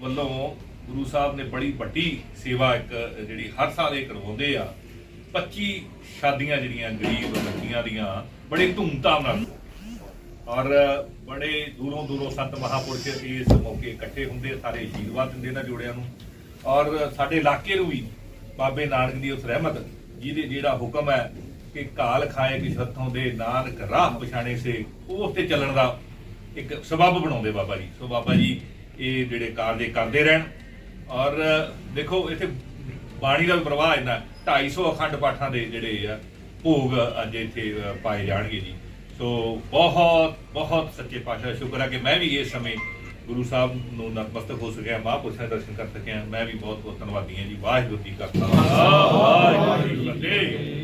ਵੱਲੋਂ ਗੁਰੂ ਸਾਹਿਬ ਨੇ ਬੜੀ ਵੱਡੀ ਸੇਵਾ ਇੱਕ ਜਿਹੜੀ ਹਰ ਸਾਲ ਇਹ ਕਰਵਾਉਂਦੇ ਆ। 25 ਸ਼ਾਦੀਆਂ ਜਿਹੜੀਆਂ ਗਰੀਬ ਬੱਚੀਆਂ ਦੀਆਂ ਬੜੇ ਧੂਮਧਾਮ ਨਾਲ। ਔਰ ਬੜੇ ਦੂਰੋਂ ਦੂਰੋਂ ਸੰਤ ਮਹਾਪੁਰਸ਼ ਇਸ ਮੌਕੇ ਇਕੱਠੇ ਹੁੰਦੇ ਸਾਰੇ ਆਸ਼ੀਰਵਾਦ ਦਿੰਦੇ ਇਹਨਾਂ ਜੋੜਿਆਂ ਨੂੰ। ਔਰ ਸਾਡੇ ਇਲਾਕੇ ਨੂੰ ਵੀ ਬਾਬੇ ਨਾਨਕ ਦੀ ਉਸ ਰਹਿਮਤ, ਜਿਹਦੇ ਜਿਹੜਾ ਹੁਕਮ ਹੈ ਕਿ ਕਾਲ ਖਾਏ ਕਿਸ ਹੱਥੋਂ ਦੇ, ਨਾਨਕ ਰਾਹ ਪਛਾਣੇ ਸੇ ਉਹ ਤੇ ਚੱਲਣ ਦਾ ਇੱਕ ਸਬਬ ਬਣਾਉਂਦੇ ਬਾਬਾ ਜੀ। ਸੋ ਬਾਬਾ ਜੀ ਇਹ ਜਿਹੜੇ ਕਾਰਜ ਕਰਦੇ ਰਹਿਣ। ਔਰ ਦੇਖੋ, ਇੱਥੇ ਬਾਣੀ ਦਾ ਪ੍ਰਵਾਹ ਇੰਨਾ 250 ਅਖੰਡ ਪਾਠਾਂ ਦੇ ਜਿਹੜੇ ਆ, ਭੋਗ ਅੱਜ ਇੱਥੇ ਪਾਏ ਜਾਣਗੇ ਜੀ। ਸੋ ਬਹੁਤ ਬਹੁਤ ਸੱਚੇ ਪਾਤਸ਼ਾਹ ਸ਼ੁਕਰ ਹੈ ਕਿ ਮੈਂ ਵੀ ਇਸ ਸਮੇਂ ਗੁਰੂ ਸਾਹਿਬ ਨੂੰ ਨਤਮਸਤਕ ਹੋ ਸਕਿਆ, ਮਹਾਂਪੁਰਸ਼ਾਂ ਦੇ ਦਰਸ਼ਨ ਕਰ ਸਕਿਆ। ਮੈਂ ਵੀ ਬਹੁਤ ਬਹੁਤ ਧੰਨਵਾਦੀ ਹਾਂ ਜੀ। ਵਾਹਿਗੁਰੂ ਜੀ ਕਾ ਖਾਲਸਾ। ਵਾਹਿਗੁਰੂ ਜੀ ਕੀ ਫਤਿਹ।